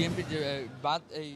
BNP যে আহ, বাদ এই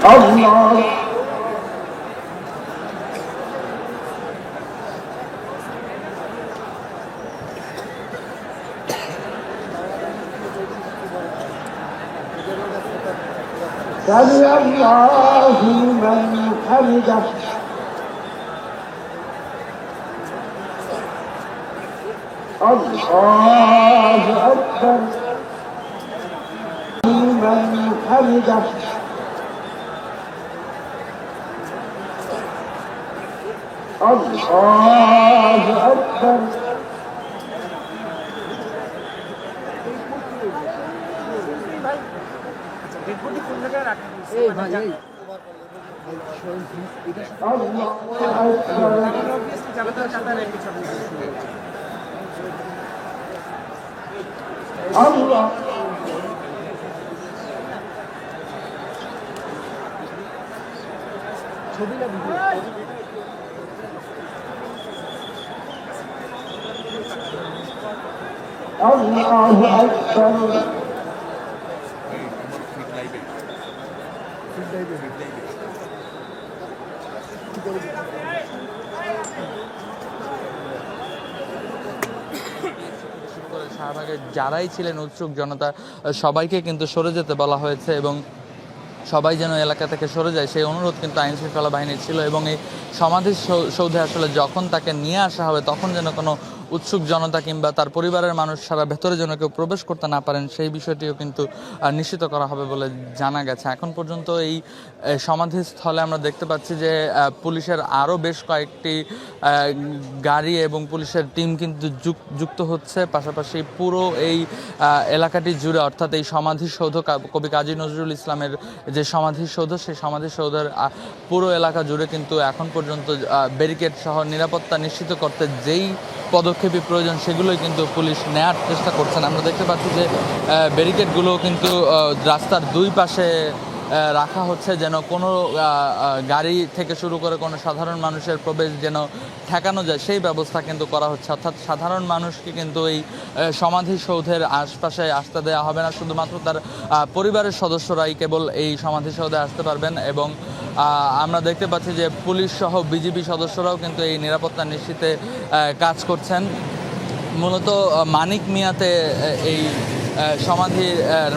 Allah سمع الله من حمده الله أكبر من حمده الله أكبر. Allah ছবি শাহবাগের যারাই ছিলেন উৎসুক জনতা, সবাইকে কিন্তু সরে যেতে বলা হয়েছে এবং সবাই যেন এলাকা থেকে সরে যায়, সেই অনুরোধ কিন্তু আইন শৃঙ্খলা বাহিনীর ছিল এবং এই সমাধি সৌধে আসলে যখন তাকে নিয়ে আসা হবে, তখন যেন কোনো উৎসুক জনতা কিংবা তার পরিবারের মানুষ সারা ভেতরে যেন কেউ প্রবেশ করতে না পারেন, সেই বিষয়টিও কিন্তু নিশ্চিত করা হবে বলে জানা গেছে। এখন পর্যন্ত এই সমাধিস্থলে আমরা দেখতে পাচ্ছি যে পুলিশের আরও বেশ কয়েকটি গাড়ি এবং পুলিশের টিম কিন্তু যুক- যুক্ত হচ্ছে। পাশাপাশি পুরো এই এলাকাটি জুড়ে, অর্থাৎ এই সমাধিসৌধ কবি কাজী নজরুল ইসলামের যে সমাধিসৌধ, সেই সমাধিসৌধের পুরো এলাকা জুড়ে কিন্তু এখন পর্যন্ত ব্যারিকেড সহ নিরাপত্তা নিশ্চিত করতে যেই পদক্ষেপই প্রয়োজন, সেগুলোই কিন্তু পুলিশ নেয়ার চেষ্টা করছেন। আমরা দেখতে পাচ্ছি যে ব্যারিকেডগুলো কিন্তু রাস্তার দুই পাশে রাখা হচ্ছে যেন কোনো গাড়ি থেকে শুরু করে কোনো সাধারণ মানুষের প্রবেশ যেন ঠেকানো যায়, সেই ব্যবস্থা কিন্তু করা হচ্ছে। অর্থাৎ সাধারণ মানুষকে কিন্তু এই সমাধিসৌধের আশপাশে আসতে দেওয়া হবে না, শুধুমাত্র তার পরিবারের সদস্যরাই কেবল এই সমাধিসৌধে আসতে পারবেন এবং আমরা দেখতে পাচ্ছি যে পুলিশ সহ বিজিবি সদস্যরাও কিন্তু এই নিরাপত্তা নিশ্চিতে কাজ করছেন। মূলত মানিক মিয়াতে এই আহ, সমাধি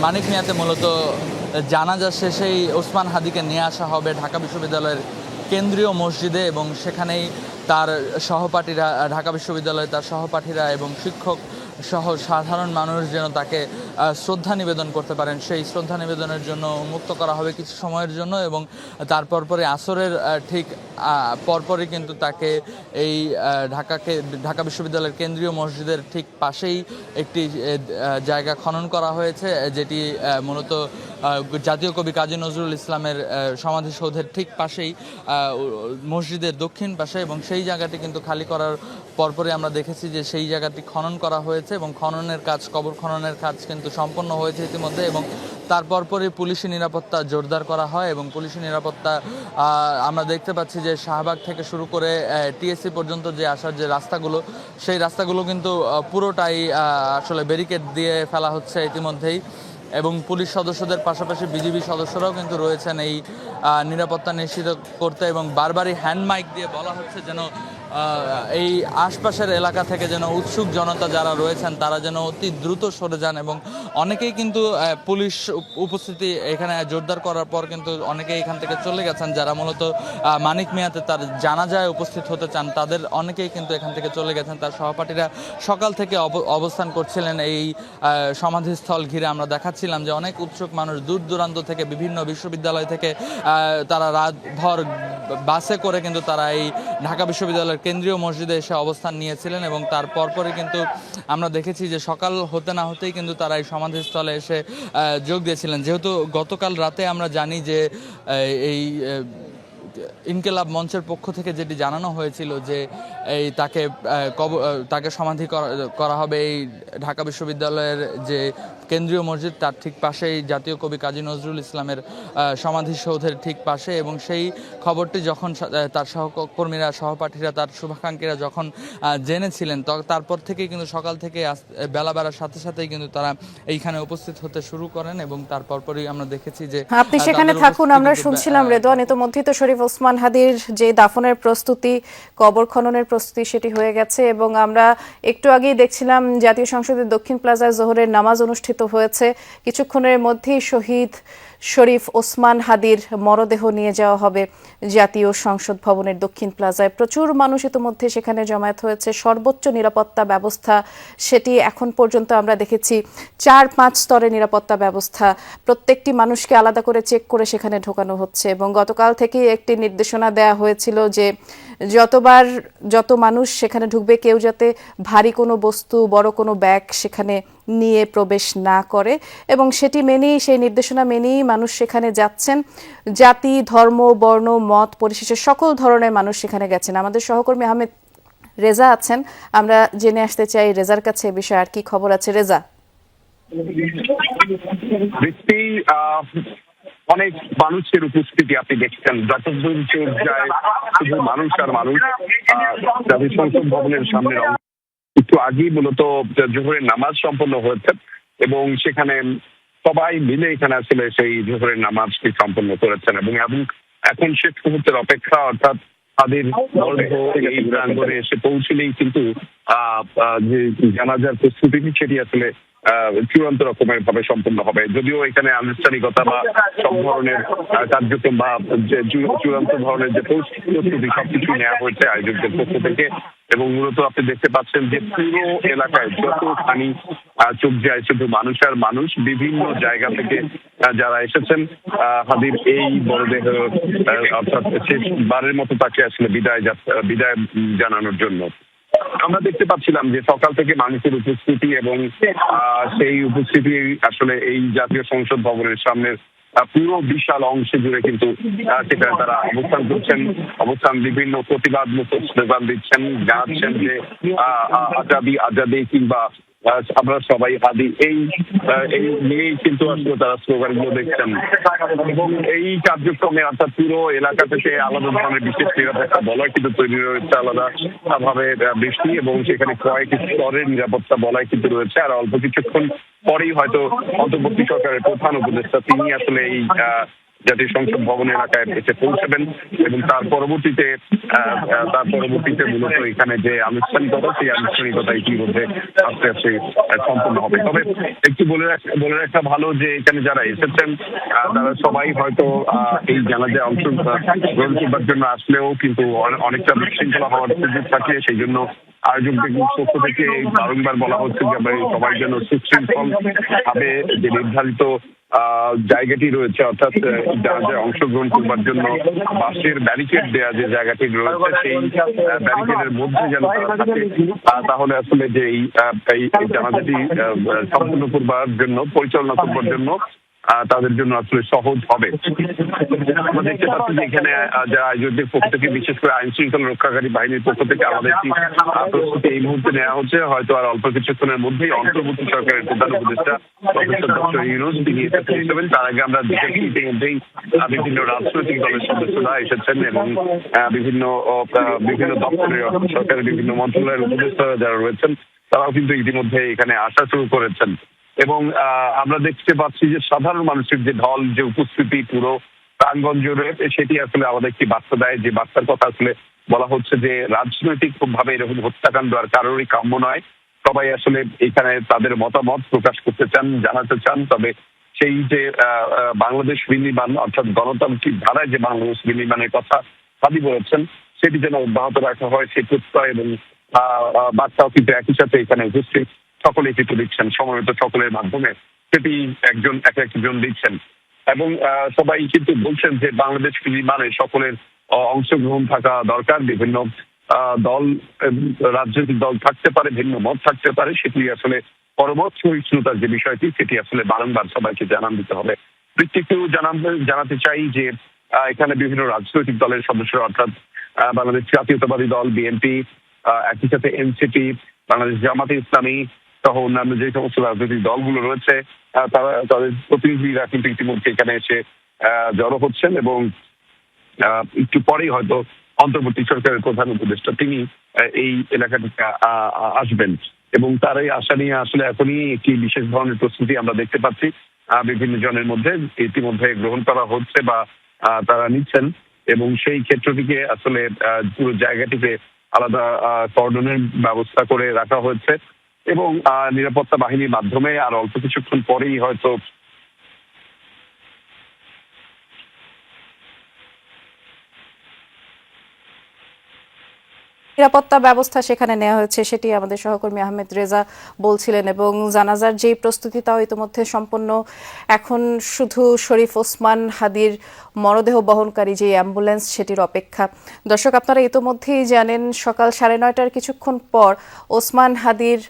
মানিক মিয়াতে মূলত জানাজা শেষেই ওসমান হাদিকে নিয়ে আসা হবে ঢাকা বিশ্ববিদ্যালয়ের কেন্দ্রীয় মসজিদে এবং সেখানেই তার সহপাঠীরা ঢাকা বিশ্ববিদ্যালয়ে তার সহপাঠীরা এবং শিক্ষক সহ সাধারণ মানুষ যেন তাকে শ্রদ্ধা নিবেদন করতে পারেন। সেই শ্রদ্ধা নিবেদনের জন্য মুক্ত করা হবে কিছু সময়ের জন্য এবং তারপর পরে আসরের ঠিক পরপরই কিন্তু তাকে এই ঢাকাকে, ঢাকা বিশ্ববিদ্যালয়ের কেন্দ্রীয় মসজিদের ঠিক পাশেই একটি জায়গা খনন করা হয়েছে, যেটি মূলত জাতীয় কবি কাজী নজরুল ইসলামের সমাধিসৌধের ঠিক পাশেই মসজিদের দক্ষিণ পাশে এবং সেই জায়গাটি কিন্তু খালি করার পরপরই আমরা দেখেছি যে সেই জায়গাটি খনন করা হয়েছে এবং খননের কাজ, কবর খননের কাজ কিন্তু সম্পন্ন হয়েছে ইতিমধ্যে এবং তার পরপরই পুলিশি নিরাপত্তা জোরদার করা হয় এবং পুলিশি নিরাপত্তা আমরা দেখতে পাচ্ছি যে শাহবাগ থেকে শুরু করে টিএসসি পর্যন্ত যে আসার যে রাস্তাগুলো, সেই রাস্তাগুলো কিন্তু পুরোটাই আসলে ব্যারিকেড দিয়ে ফেলা হচ্ছে ইতিমধ্যেই এবং পুলিশ সদস্যদের পাশাপাশি বিজিবি সদস্যরাও কিন্তু রয়েছেন এই নিরাপত্তা নিশ্চিত করতে এবং বারবারই হ্যান্ড মাইক দিয়ে বলা হচ্ছে যেন এই আশপাশের এলাকা থেকে যেন উৎসুক জনতা যারা রয়েছেন, তারা যেন অতি দ্রুত সরে যান এবং অনেকেই কিন্তু পুলিশ উপ- উপস্থিতি এখানে জোরদার করার পর কিন্তু অনেকেই এখান থেকে চলে গেছেন, যারা মূলত মানিক মিয়াতে তার জানাজায় উপস্থিত হতে চান, তাদের অনেকেই কিন্তু এখান থেকে চলে গেছেন, তার সহপাঠীরা সকাল থেকে অব- অবস্থান করছিলেন এই সমাধিস্থল ঘিরে। আমরা দেখাচ্ছিলাম যে অনেক উৎসুক মানুষ দূর দূরান্ত থেকে, বিভিন্ন বিশ্ববিদ্যালয় থেকে তারা রাতভর বাসে করে কিন্তু তারা এই ঢাকা বিশ্ববিদ্যালয়ের কেন্দ্রীয় মসজিদে এসে অবস্থান নিয়েছিলেন এবং তার পরপরই কিন্তু আমরা দেখেছি যে সকাল হতে না হতেই কিন্তু তারা এই সমাধিস্থলে এসে যোগ দিয়েছিলেন। যেহেতু গতকাল রাতে আমরা জানি যে এই ইনকেলাব মঞ্চের পক্ষ থেকে যেটি জানানো হয়েছিল যে, এই তাকে তাকে সমাধি করা হবে এই ঢাকা বিশ্ববিদ্যালয়ের যে কেন্দ্রীয় মসজিদ তার ঠিক পাশেই জাতীয় কবি কাজী নজরুল ইসলামের সমাধিসৌধের ঠিক পাশে এবং সেই খবরটি যখন তার সহকর্মীরা সহপাঠীরা তার শুভাকাঙ্ক্ষীরা যখন জেনেছিলেন তারপর থেকেই কিন্তু সকাল থেকে বেলা বাড়ার সাথে সাথেই কিন্তু তারা এইখানে উপস্থিত হতে শুরু করেন এবং তারপর পরই আমরা দেখেছি যে আপনি সেখানে থাকুন আমরা শুনছিলাম আহ, রেদওয়ান ইতোমধ্যেই তো শরীফ ওসমান হাদির যে দাফনের প্রস্তুতি কবর খননের প্রস্তুতি সেটি হয়ে গেছে এবং আমরা একটু আগেই দেখছিলাম জাতীয় সংসদের দক্ষিণ প্লাজায় জোহরের নামাজ অনুষ্ঠিত হয়েছে। কিছুক্ষণের মধ্যেই শহীদ শরীফ ওসমান হাদির মরদেহ নিয়ে যাওয়া হবে জাতীয় সংসদ ভবনের দক্ষিণ প্লাজায়। প্রচুর মানুষ ইতোমধ্যে সেখানে জমায়েত হয়েছে। সর্বোচ্চ নিরাপত্তা ব্যবস্থা সেটি এখন পর্যন্ত আমরা দেখেছি। চার পাঁচ স্তরের নিরাপত্তা ব্যবস্থা। প্রত্যেকটি মানুষকে আলাদা করে চেক করে সেখানে ঢোকানো হচ্ছে এবং গতকাল থেকেই একটি নির্দেশনা দেয়া হয়েছিল যে যতবার যত মানুষ সেখানে ঢুকবে, কেউ যাতে ভারী কোনো বস্তু, বড় কোনো ব্যাগ সেখানে নিয়ে প্রবেশ না করে। এবং সেটি মেনেই, সেই নির্দেশনা মেনেই মানুষ সেখানে যাচ্ছেন। জাতি, ধর্ম, বর্ণ, মত, পরিশেষে সকল ধরনের মানুষ সেখানে গেছেন। আমাদের সহকর্মী আহমেদ রেজা আছেন। আমরা জেনে আসতে চাই রেজার কাছে এ বিষয়ে আর কি খবর আছে। রেজা। অনেক মানুষের উপস্থিতি আপনি দেখছেন যতদূর চোখ যায়, শুধু মানুষ আর মানুষ জাতীয় সংসদ ভবনের সামনের অংশ। একটু আগেই মূলত জোহরের নামাজ সম্পন্ন হয়েছে এবং সেখানে সবাই মিলে এখানে আসলে সেই জোহরের নামাজটি সম্পন্ন করেছেন এবং এবং এখন শেষ মুহূর্তের অপেক্ষা অর্থাৎ তাদের এই প্রাঙ্গণে এসে পৌঁছলেই কিন্তু যে জানাজার প্রস্তুতি সেটি আসলে চূড়ান্ত রকমের ভাবে সম্পন্ন হবে। যদিও এখানে আনুষ্ঠানিকতা বা সব ধরনের কার্যক্রম বা চূড়ান্ত ধরনের যে প্রস্তুতি সবকিছু নেওয়া হয়েছে আয়োজকদের পক্ষ থেকে। এবং মূলত আপনি দেখতে পাচ্ছেন যে পুরো এলাকায় যতখানি আহ, চোখ যায় শুধু মানুষ আর মানুষ বিভিন্ন জায়গা থেকে যারা এসেছেন হাদির এই আহ, অর্থাৎ শেষবারের মতো তাকে আসলে বিদায় বিদায় জানানোর জন্য। আমরা দেখতে পাচ্ছিলাম যে সকাল থেকে মানুষের উপস্থিতি এবং সেই উপস্থিতি আসলে এই জাতীয় সংসদ ভবনের সামনে পুরো বিশাল অংশ জুড়ে কিন্তু সেখানে তারা অবস্থান করছেন। অবস্থান বিভিন্ন প্রতিবাদ মতো স্লোগান দিচ্ছেন জানাচ্ছেন যে আজাদি আজাদি কিংবা আমরা সবাই হাদি এই নিয়েই কিন্তু আসলে তারা স্লোগানগুলো দেখছেন। এবং এই কার্যক্রমে অর্থাৎ পুরো এলাকা থেকে আলাদা ধরনের বিশেষ নিরাপত্তা বলয় কিন্তু তৈরি রয়েছে আলাদা ভাবে বৃষ্টি এবং সেখানে কয়েক স্তরের নিরাপত্তা বলয় কিন্তু রয়েছে। আর অল্প কিছুক্ষণ পরেই হয়তো অন্তর্বর্তী সরকারের প্রধান উপদেষ্টা, তিনি আসলে এই জাতীয় সংসদ ভবন এলাকায় এসে পৌঁছাবেন এবং তার পরবর্তীতে তার পরবর্তীতে মূলত এখানে যে আনুষ্ঠানিকতা, সেই আনুষ্ঠানিকতা ইতিমধ্যে আস্তে আস্তে সম্পন্ন হবে। তবে একটু বলে বলে রাখা ভালো যে এখানে যারা এসেছেন তারা সবাই হয়তো এই জানাজায় অংশগ্রহণ করবার জন্য আসলেও কিন্তু অনেকটা বিশৃঙ্খলা হওয়ার সুযোগ থাকে, সেই জন্য আয়োজকদের পক্ষ থেকে বারংবার বলা হচ্ছে যে সবাই যেন সুশৃঙ্খল ভাবে যে নির্ধারিত জায়গাটি রয়েছে অর্থাৎ আহ, জানাজায় অংশগ্রহণ করবার জন্য বাসের ব্যারিকেড দেওয়া যে জায়গাটি রয়েছে সেই ব্যারিকেডের মধ্যে যেন থাকে তাহলে আসলে যে এই আহ, সম্পূর্ণ করবার জন্য পরিচালনা করবার জন্য তাদের জন্য আসলে সহজ হবে। আমরা দেখতে পাচ্ছি যে এখানে যারা আয়োজকদের পক্ষ থেকে, বিশেষ করে আইন শৃঙ্খলা রক্ষাকারী বাহিনীর পক্ষ থেকে আমাদের প্রস্তুতি এই মুহূর্তে নেওয়া হচ্ছে। হয়তো আর অল্প কিছুক্ষণের মধ্যেই অন্তর্বর্তী সরকারের প্রধান উপদেষ্টা প্রফেসর ডক্টর ইউনুস, তিনি এসে তার আগে আমরা দেখেছি ইতিমধ্যেই বিভিন্ন রাজনৈতিক দলের সদস্যরা এসেছেন এবং বিভিন্ন বিভিন্ন দপ্তরের সরকারের বিভিন্ন মন্ত্রণালয়ের উপদেষ্টারা যারা রয়েছেন, তারাও কিন্তু ইতিমধ্যে এখানে আসা শুরু করেছেন। এবং আমরা দেখতে পাচ্ছি যে সাধারণ মানুষের যে ঢল, যে উপস্থিতি পুরো প্রাঙ্গণ জুড়ে সেটি আসলে আমাদের একটি বার্তা দেয়। যে বার্তার কথা আসলে বলা হচ্ছে যে রাজনৈতিক ভাবে এরকম হত্যাকাণ্ড আর কারোরই কাম্য নয়। সবাই আসলে এখানে তাদের মতামত প্রকাশ করতে চান, জানাতে চান। তবে সেই যে বাংলাদেশ বিনির্মাণ, অর্থাৎ গণতান্ত্রিক ধারায় যে বাংলাদেশ বিনির্মাণের কথা দাবি বলেছেন, সেটি যেন অব্যাহত রাখা হয় সেই প্রত্যয় এবং বার্তাও কিন্তু একই সাথে এখানে উপস্থিত। সকলেই কিন্তু দিচ্ছেন সমবেত সকলের মাধ্যমে সেটি একজন, এক একজন দিচ্ছেন এবং সবাই কিন্তু বলছেন যে বাংলাদেশ নির্মাণে সকলের অংশগ্রহণ থাকা দরকার। বিভিন্ন দল রাজনৈতিক দল থাকতে পারে, ভিন্ন মত থাকতে পারে, সেটি আসলে পরমত সহিষ্ণুতার যে বিষয়টি, সেটি আসলে বারংবার সবাইকে জানান দিতে হবে। একটু জানাতে জানাতে চাই যে এখানে বিভিন্ন রাজনৈতিক দলের সদস্যরা, অর্থাৎ বাংলাদেশ জাতীয়তাবাদী দল, বিএনপি একই সাথে এনসিপি, বাংলাদেশ জামাতে ইসলামী সহ অন্যান্য যে সমস্ত রাজনৈতিক দলগুলো রয়েছে তারা, তাদের প্রতিনিধিরা কিন্তু ইতিমধ্যে এখানে এসে জড়ো হচ্ছেন এবং একটু পরেই হয়তো অন্তর্বর্তী সরকারের প্রধান উপদেষ্টা তিনি এই এলাকাটিতে আসবেন। এবং তার এই আশা নিয়ে আসলে এখনই একটি বিশেষ ধরনের প্রস্তুতি আমরা দেখতে পাচ্ছি বিভিন্ন জনের মধ্যে ইতিমধ্যে গ্রহণ করা হচ্ছে বা তারা নিচ্ছেন। এবং সেই ক্ষেত্রটিকে আসলে পুরো জায়গাটিকে আলাদা কর্ডনের ব্যবস্থা করে রাখা হয়েছে। এবং নিরাপত্তা বাহিনীর মাধ্যমে আর অল্প কিছুক্ষণ পরেই হয়তো নিরাপত্তা ব্যবস্থা সেখানে নেওয়া হয়েছে, সেটি আমাদের সহকর্মী আহমেদ রেজা বলছিলেন এবং জানাজার যেই প্রস্তুতি তাও ইতিমধ্যে সম্পন্ন। এখন শুধু শরীফ ওসমান হাদির মরদেহ বহনকারী যে অ্যাম্বুলেন্স সেটির অপেক্ষা। দর্শক, আপনারা ইতিমধ্যেই জানেন, সকাল সাড়ে নয়টার কিছুক্ষণ পর ওসমান হাদির